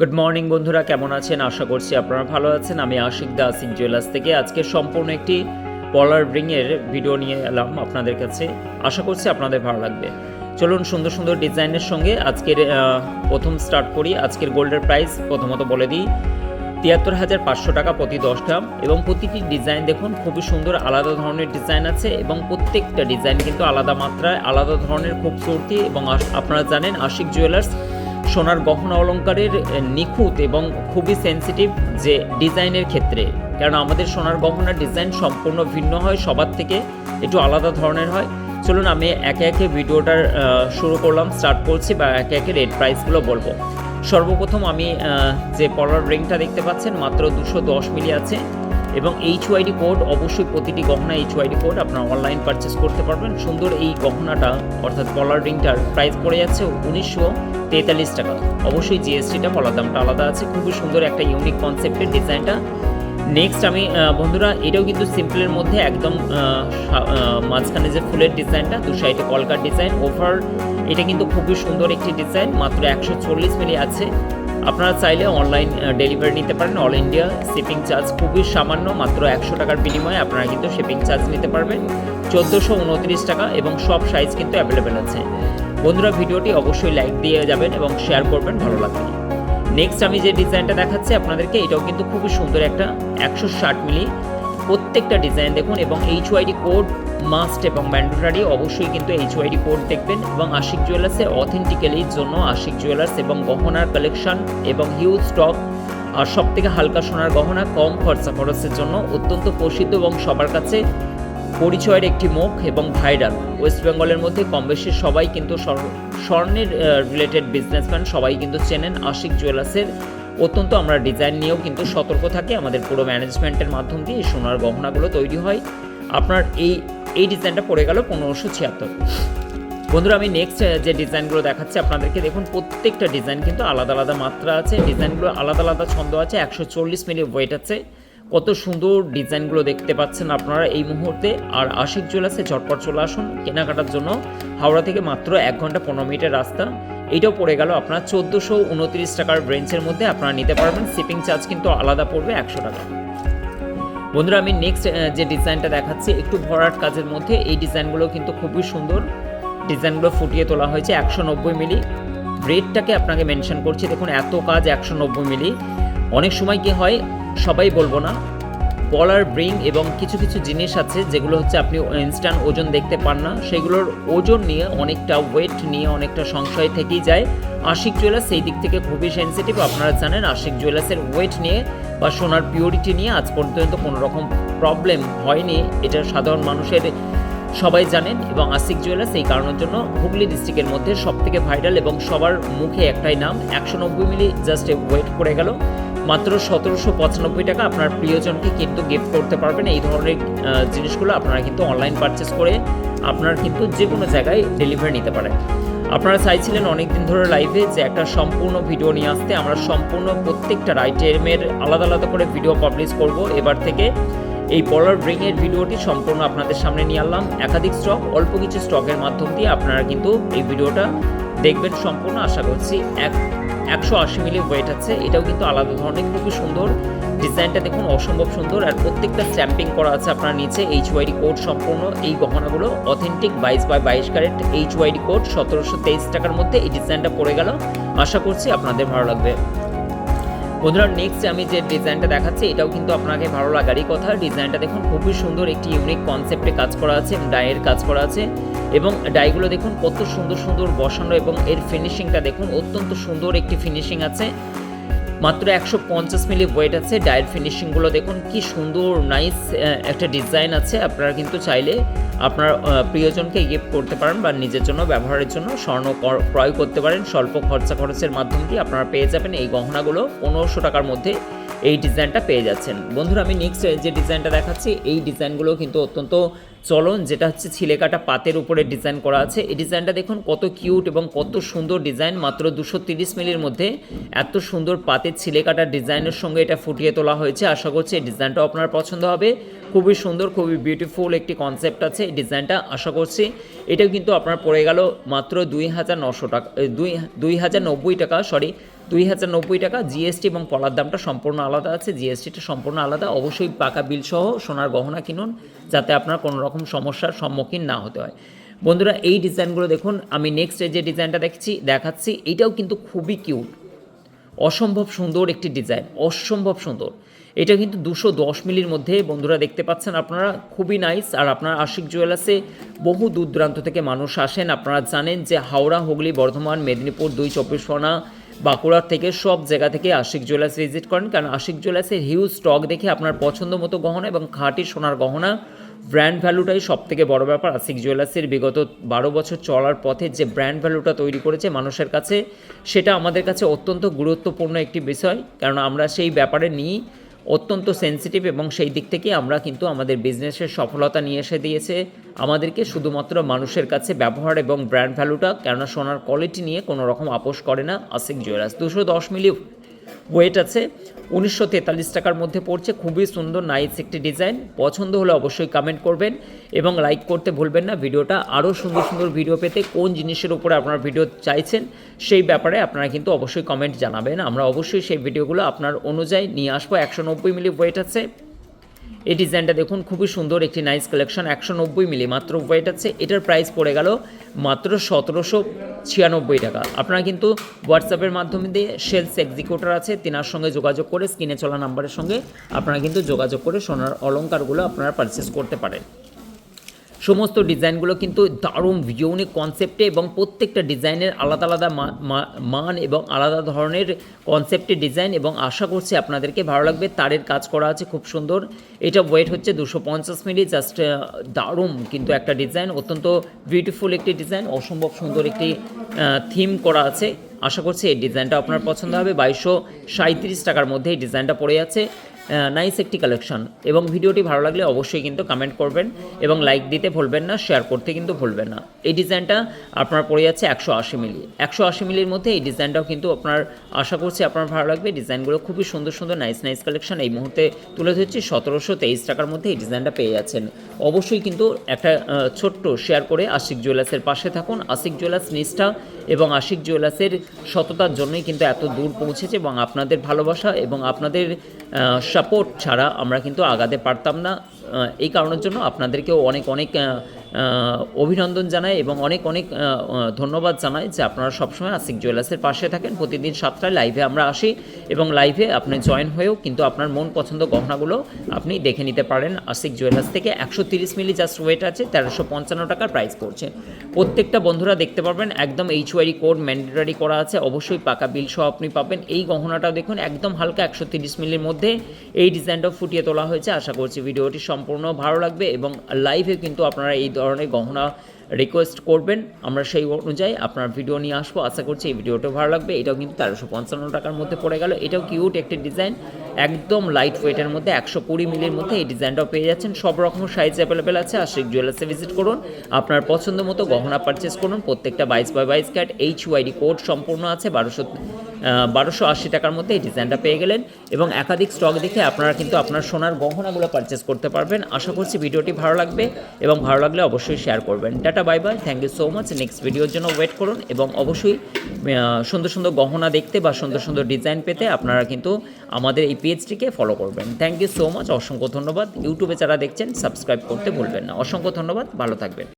Good morning বন্ধুরা, কেমন আছেন? আশা করছি আপনারা ভালো আছেন। আমি আশিক দা আসিক জুয়েলার্স থেকে। আজকে সম্পূর্ণ একটি পলার রিংয়ের ভিডিও নিয়ে এলাম আপনাদের কাছে। আশা করছি আপনাদের ভালো লাগবে। চলুন সুন্দর সুন্দর ডিজাইনের সঙ্গে আজকের প্রথম স্টার্ট করি। আজকের গোল্ডের প্রাইস প্রথমত বলে দিই, তিয়াত্তর হাজার পাঁচশো টাকা প্রতি দশ গ্রাম এবং প্রতিটি ডিজাইন দেখুন, খুবই সুন্দর, আলাদা ধরনের ডিজাইন আছে এবং প্রত্যেকটা ডিজাইন কিন্তু আলাদা মাত্রায়, আলাদা ধরনের খুবসুরতি এবং আপনারা জানেন আশিক জুয়েলার্স সোনার গহনা অলঙ্কারের নিখুঁত এবং খুবই সেনসিটিভ যে ডিজাইনের ক্ষেত্রে। কারণ আমাদের সোনার গহনার ডিজাইন সম্পূর্ণ ভিন্ন হয়, সবার থেকে একটু আলাদা ধরনের হয়। চলুন আমি একে একে ভিডিওটার শুরু করলাম স্টার্ট করছি বা একে একে রেট প্রাইসগুলো বলব। সর্বপ্রথম আমি যে পলার রিংটা দেখতে পাচ্ছেন, মাত্র দুশো দশ মিলি আছে। এবং এইচ ওয়াইডি কোড অবশ্যই প্রতিটি গহনা এইচ ওয়াইডি কোড আপনারা অনলাইন পারচেস করতে পারবেন। সুন্দর এই গহনাটা, অর্থাৎ কলার রিংটার প্রাইস পড়ে যাচ্ছে উনিশশো তেতাল্লিশ টাকা। অবশ্যই জিএসটিটা পলার দামটা আলাদা আছে। খুবই সুন্দর একটা ইউনিক কনসেপ্টের ডিজাইনটা নেক্সট আমি বন্ধুরা, এটাও কিন্তু সিম্পলের মধ্যে একদম মাঝখানে যে ফুলের ডিজাইনটা দু সাইডে কলকার ডিজাইন ওভার এটা কিন্তু খুবই সুন্দর একটি ডিজাইন মাত্র একশো চল্লিশ মিলি আছে। আপনারা চাইলে অনলাইন ডেলিভারি নিতে পারেন। অল ইন্ডিয়া শিপিং চার্জ খুবই সামান্য, মাত্র একশো টাকার বিনিময়ে আপনারা কিন্তু শিপিং চার্জ নিতে পারবেন। চোদ্দোশো উনত্রিশ টাকা এবং সব সাইজ কিন্তু অ্যাভেলেবেল আছে। বন্ধুরা, ভিডিওটি অবশ্যই লাইক দিয়ে যাবেন এবং শেয়ার করবেন, ভালো লাগবে। নেক্সট আমি যে ডিজাইনটা দেখাচ্ছি আপনাদেরকে, এটাও কিন্তু খুবই সুন্দর একটা একশো ষাট মিলি প্রত্যেকটা ডিজাইন দেখুন এবং এইচ ওয়াইডি কোড মাস্ট এবং ম্যান্ডেটারি অবশ্যই কিন্তু এইচ ওয়াইডি কোড দেখবেন এবং আশিক জুয়েলার্সের অথেন্টিক্যালির জন্য আশিক জুয়েলার্স এবং গহনার কালেকশন এবং হিউজ স্টক আর সব থেকে হালকা সোনার গহনা কম খরচা খরচের জন্য অত্যন্ত প্রসিদ্ধ এবং সবার কাছে পরিচয়ের একটি মুখ এবং ভাইরাল ওয়েস্ট বেঙ্গলের মধ্যে কম বেশি সবাই কিন্তু স্বর- স্বর্ণের রিলেটেড বিজনেসম্যান সবাই কিন্তু চেনেন আশিক জুয়েলার্সের অত্যন্ত আমরা ডিজাইন নিয়েও কিন্তু সতর্ক থাকি, আমাদের পুরো ম্যানেজমেন্টের মাধ্যম দিয়ে সোনার গহনাগুলো তৈরি হয়। আপনার এই এই ডিজাইনটা পড়ে গেল পনেরোশো ছিয়াত্তর। বন্ধুরা, আমি নেক্সট যে ডিজাইনগুলো দেখাচ্ছি আপনাদেরকে, দেখুন প্রত্যেকটা ডিজাইন কিন্তু আলাদা আলাদা মাত্রা আছে। ডিজাইনগুলো আলাদা আলাদা ছন্দ আছে, একশো চল্লিশ মিলি ওয়েট আছে। কত সুন্দর ডিজাইনগুলো দেখতে পাচ্ছেন আপনারা এই মুহূর্তে। আর আশিক জুয়েলার্সে ঝটপট চলে আসুন কেনাকাটার জন্য। হাওড়া থেকে মাত্র এক ঘণ্টা পনেরো মিনিটের রাস্তা। এইটাও পড়ে গেল আপনার চোদ্দোশো উনত্রিশ টাকার রেঞ্জের মধ্যে আপনারা নিতে পারবেন। শিপিং চার্জ কিন্তু আলাদা পড়বে একশো টাকা। বন্ধুরা, আমি নেক্সট যে ডিজাইনটা দেখাচ্ছি, একটু ভরাট কাজের মধ্যে। এই ডিজাইনগুলো কিন্তু খুবই সুন্দর। ডিজাইনগুলো ফুটিয়ে তোলা হয়েছে একশো নব্বই মিলি। রেটটাকে আপনাকে মেনশন করছি। দেখুন, এত কাজ একশো নব্বই মিলি। অনেক সময় কি হয় সবাই বলব না। বলার ব্রিং এবং কিছু কিছু জিনিস আছে, যেগুলো হচ্ছে আপনি ইনস্ট্যান্ট ওজন দেখতে পান না। সেগুলোর ওজন নিয়ে অনেকটা ওয়েট নিয়ে অনেকটা সংশয় থেকেই যায়। আশিক জুয়েলার্স সেই দিক থেকে খুবই সেন্সিটিভ আপনারা জানেন আশিক জুয়েলার্সের ওয়েট নিয়ে বা সোনার পিওরিটি নিয়ে আজ পর্যন্ত কোনো রকম প্রবলেম হয়নি। এটা সাধারণ মানুষের সবাই জানেন এবং আশিক জুয়েলার্স এই কারণের জন্য হুগলি ডিস্ট্রিক্টের মধ্যে সব থেকে ভাইরাল এবং সবার মুখে একটাই নাম, একশো নব্বই মিলি জাস্ট ওয়েট করে গেল। মাত্র সতেরোশো পঁচানব্বই টাকা আপনার প্রিয়জনকে কিন্তু গিফট করতে পারবেন। এই ধরনের জিনিসগুলো আপনারা কিন্তু অনলাইন পারচেস করে আপনার কিন্তু যে কোনো জায়গায় ডেলিভারি নিতে পারেন। আপনারা চাইছিলেন অনেক দিন ধরে লাইভে যে একটা সম্পূর্ণ ভিডিও নিয়ে আসতে। আমরা সম্পূর্ণ প্রত্যেকটা আইটেমের আলাদা আলাদা করে ভিডিও পাবলিশ করব। এবার থেকে এই পলার ব্রিংয়ের ভিডিওটি সম্পূর্ণ আপনাদের সামনে নিয়ে আনলাম। একাধিক স্টক অল্প কিছু স্টকের মাধ্যম দিয়ে আপনারা কিন্তু এই ভিডিওটা দেখবেন সম্পূর্ণ। আশা করছি এক একশো আশি মিলি ওয়েট আছে। এটাও কিন্তু আলাদা ধরনের খুবই সুন্দর। ডিজাইনটা দেখুন অসম্ভব সুন্দর আর প্রত্যেকটা স্ট্যাম্পিং করা আছে আপনার নিচে এইচ ওয়াইডি কোড সম্পূর্ণ। এই গহনাগুলো অথেন্টিক বাইশ বাই বাইশ ক্যারেট এইচ ওয়াইডি কোড সতেরোশো তেইশ টাকার মধ্যে এই ডিজাইনটা পড়ে গেল। আশা করছি আপনাদের ভালো লাগবে। বন্ধুরা নেক্সট আমি যে ডিজাইনটা দেখাচ্ছি, এটাও কিন্তু আপনাকে ভালো লাগারই কথা। ডিজাইনটা দেখুন, খুবই সুন্দর, একটি ইউনিক কনসেপ্টে কাজ করা আছে ডায়ের কাজ করা আছে। এবং ডাইগুলো দেখুন কত সুন্দর সুন্দর বসানো এবং এর ফিনিশিংটা দেখুন অত্যন্ত সুন্দর একটি ফিনিশিং আছে। মাত্র একশো পঞ্চাশ মিলি ওয়েট আছে ডায়ের ফিনিশিংগুলো দেখুন কি সুন্দর নাইস একটা ডিজাইন আছে। আপনারা কিন্তু চাইলে আপনার প্রিয়জনকে গিফট করতে পারেন বা নিজের জন্য, ব্যবহারের জন্য, স্বর্ণ ক্রয় করতে পারেন। স্বল্প খরচা খরচের মাধ্যম দিয়ে আপনারা পেয়ে যাবেন এই গহনাগুলো। পনেরোশো টাকার মধ্যে এই ডিজাইনটা পেয়ে যাচ্ছেন। বন্ধুরা, আমি নেক্সট যে ডিজাইনটা দেখাচ্ছি, এই ডিজাইনগুলো কিন্তু অত্যন্ত চলন, যেটা হচ্ছে ছিলেকাটা পাতের উপরে ডিজাইন করা আছে। এই ডিজাইনটা দেখুন, কত কিউট এবং কত সুন্দর ডিজাইন, মাত্র দুশো তিরিশ মিলির মধ্যে। এত সুন্দর পাতের ছিলেকাটার ডিজাইনের সঙ্গে এটা ফুটিয়ে তোলা হয়েছে। আশা করছি এই ডিজাইনটাও আপনার পছন্দ হবে। খুবই সুন্দর, খুবই বিউটিফুল একটি কনসেপ্ট আছে এই ডিজাইনটা, আশা করছি। এটাও কিন্তু আপনার পড়ে গেল মাত্র দুই হাজার নশো টাকা দুই দুই হাজার নব্বই টাকা সরি দুই হাজার নব্বই টাকা জিএসটি এবং পলার দামটা সম্পূর্ণ আলাদা আছে। জিএসটিটা সম্পূর্ণ আলাদা। অবশ্যই পাকা বিল সহ সোনার গহনা কিনুন, যাতে আপনার কোনো রকম সমস্যার সম্মুখীন না হতে হয়। বন্ধুরা, এই ডিজাইনগুলো দেখুন, আমি নেক্সট যে ডিজাইনটা দেখছি, দেখাচ্ছি, এটাও কিন্তু খুবই কিউট অসম্ভব সুন্দর একটি ডিজাইন, অসম্ভব সুন্দর। এটা কিন্তু দুশো দশ মিলির মধ্যে, বন্ধুরা দেখতে পাচ্ছেন আপনারা, খুবই নাইস আর আপনার আশিক জুয়েলার্সে বহু দূর দূরান্ত থেকে মানুষ আসেন। আপনারা জানেন যে হাওড়া, হুগলি, বর্ধমান, মেদিনীপুর, দুই চব্বিশ পরগনা বাঁকুড়ার থেকে সব জায়গা থেকে আশিক জুয়েলার্স ভিজিট করেন। কারণ আশিক জুয়েলার্সের হিউজ স্টক দেখে আপনার পছন্দ মতো গহনা এবং খাঁটি সোনার গহনা ব্র্যান্ড ভ্যালুটাই সব থেকে বড় ব্যাপার। আশিক জুয়েলার্সের বিগত বারো বছর চলার পথে যে ব্র্যান্ড ভ্যালুটা তৈরি করেছে মানুষের কাছে, সেটা আমাদের কাছে অত্যন্ত গুরুত্বপূর্ণ একটি বিষয়। কারণ আমরা সেই ব্যাপারে নিয়ে অত্যন্ত সেন্সিটিভ এবং সেই দিক থেকে আমরা কিন্তু আমাদের বিজনেসের সফলতা নিয়ে এসে দিয়েছে। আমাদেরকে শুধুমাত্র মানুষের কাছে ব্যবহার এবং ব্র্যান্ড ভ্যালুটা কেননা সোনার কোয়ালিটি নিয়ে কোনো রকম আপোষ করে না। আসিক জুয়েলার্স, দুশো দশ মিলি ওয়েট আছে। উনিশশো তেতাল্লিশ টাকার মধ্যে পড়ছে। খুবই সুন্দর নাইস একটি ডিজাইন পছন্দ হলে অবশ্যই কমেন্ট করবেন এবং লাইক করতে ভুলবেন না। ভিডিওটা আরও সুন্দর সুন্দর ভিডিও পেতে কোন জিনিসের উপরে আপনার ভিডিও চাইছেন সেই ব্যাপারে আপনারা কিন্তু অবশ্যই কমেন্ট জানাবেন। আমরা অবশ্যই সেই ভিডিওগুলো আপনার অনুযায়ী নিয়ে আসব। একশো নব্বই মিলি ওয়েট আছে। এই ডিজাইনটা দেখুন, খুবই সুন্দর একটি নাইস কালেকশন একশো নব্বই মিলি মাত্র ওয়েট আছে। এটার প্রাইস পড়ে গেল মাত্র সতেরোশো ছিয়ানব্বই টাকা। আপনারা কিন্তু হোয়াটসঅ্যাপের মাধ্যমে দিয়ে সেলস এক্সিকিউটার আছে, তেনার সঙ্গে যোগাযোগ করে স্ক্রিনে চলা নাম্বারের সঙ্গে আপনারা কিন্তু যোগাযোগ করে সোনার অলঙ্কারগুলো আপনারা পারচেস করতে পারেন। সমস্ত ডিজাইনগুলো কিন্তু দারুণ ইউনিক কনসেপ্টে এবং প্রত্যেকটা ডিজাইনের আলাদা আলাদা মান এবং আলাদা ধরনের কনসেপ্টে ডিজাইন এবং আশা করছি আপনাদেরকে ভালো লাগবে। তারের কাজ করা আছে খুব সুন্দর। এটা ওয়েট হচ্ছে দুশো পঞ্চাশ মিলি জাস্ট দারুণ কিন্তু একটা ডিজাইন অত্যন্ত বিউটিফুল একটি ডিজাইন অসম্ভব সুন্দর একটি থিম করা আছে। আশা করছি এই ডিজাইনটা আপনার পছন্দ হবে। বাইশশো সাঁত্রিশ টাকার মধ্যে এই ডিজাইনটা পড়ে আছে। নাইস একটি কালেকশন এবং ভিডিওটি ভালো লাগলে অবশ্যই কিন্তু কমেন্ট করবেন এবং লাইক দিতে ভুলবেন না শেয়ার করতে কিন্তু ভুলবেন না। এই ডিজাইনটা আপনার পড়ে যাচ্ছে একশো আশি মিলি। একশো আশি মিলির মধ্যে এই ডিজাইনটাও কিন্তু আপনার, আশা করছি আপনার ভালো লাগবে। ডিজাইনগুলো খুবই সুন্দর সুন্দর নাইস নাইস কালেকশন এই মুহূর্তে তুলে ধরছি সতেরোশো তেইশ টাকার মধ্যে এই ডিজাইনটা পেয়ে যাচ্ছেন। অবশ্যই কিন্তু একটা ছোট্ট শেয়ার করে আশিক জুয়েলার্সের পাশে থাকুন। আশিক জুয়েলার্স নিষ্ঠা এবং আশিক জুয়েলার্সের সততার জন্যই কিন্তু এত দূর পৌঁছেছে এবং আপনাদের ভালোবাসা এবং আপনাদের সাপোর্ট ছাড়া আমরা কিন্তু আগাতে পারতাম না। এই কারণের জন্য আপনাদেরকেও অনেক অনেক অভিনন্দন জানাই এবং অনেক অনেক ধন্যবাদ জানাই যে আপনারা সবসময় আশিক জুয়েলার্সের পাশে থাকেন। প্রতিদিন সাতটায় লাইভে আমরা আসি এবং লাইভে আপনি জয়েন হয়েও কিন্তু আপনার মন পছন্দ গহনাগুলো আপনি দেখে নিতে পারেন। আশিক জুয়েলার্স থেকে একশো তিরিশ মিলি জাস্ট ওয়েট আছে, তেরোশো পঞ্চান্ন টাকার প্রাইস পড়ছে। প্রত্যেকটা বন্ধুরা দেখতে পারবেন একদম এইচওয়ারি কোড ম্যান্ডেটারি করা আছে, অবশ্যই পাকা বিল সহ আপনি পাবেন। এই গহনাটা দেখুন, একদম হালকা একশো তিরিশ মিলির মধ্যে এই ডিজাইনটাও ফুটিয়ে তোলা হয়েছে। আশা করছি ভিডিওটি সম্পূর্ণ ভালো লাগবে এবং লাইভে কিন্তু আপনারা এই ধরনের গহনা রিকোয়েস্ট করবেন, আমরা সেই অনুযায়ী আপনার ভিডিও নিয়ে আসব। আশা করছি এই ভিডিওটা ভালো লাগবে। এটাও কিন্তু তেরোশো পঞ্চান্ন টাকার মধ্যে পড়ে গেল। এটাও কিউট একটি ডিজাইন একদম লাইট ওয়েটের মধ্যে একশো কুড়ি মিলির মধ্যে এই ডিজাইনটাও পেয়ে যাচ্ছেন। সব রকম সাইজ অ্যাভেলেবেল আছে। আশিক জুয়েলার্সে ভিজিট করুন। আপনার পছন্দ মতো গহনা পারচেস করুন। প্রত্যেকটা বাইশ বাই বাইশ ক্যাট এইচ ওয়াইডি কোড সম্পূর্ণ আছে। বারোশো বারোশো আশি টাকার মধ্যে এই ডিজাইনটা পেয়ে গেলেন এবং একাধিক স্টক দেখে আপনারা কিন্তু আপনার সোনার গহনাগুলো পারচেস করতে পারবেন। আশা করছি ভিডিওটি ভালো লাগবে এবং ভালো লাগলে অবশ্যই শেয়ার করবেন। Tata bye bye thank you so much next ভিডিওর জন্য ওয়েট করুন এবং অবশ্যই সুন্দর সুন্দর গহনা দেখতে বা সুন্দর সুন্দর ডিজাইন পেতে আপনারা কিন্তু আমাদের এই পেজটিকে ফলো করবেন। থ্যাংক ইউ সো মাচ অসংখ্য ধন্যবাদ। ইউটিউবে যারা দেখছেন সাবস্ক্রাইব করতে ভুলবেন না। অসংখ্য ধন্যবাদ। ভালো থাকবেন।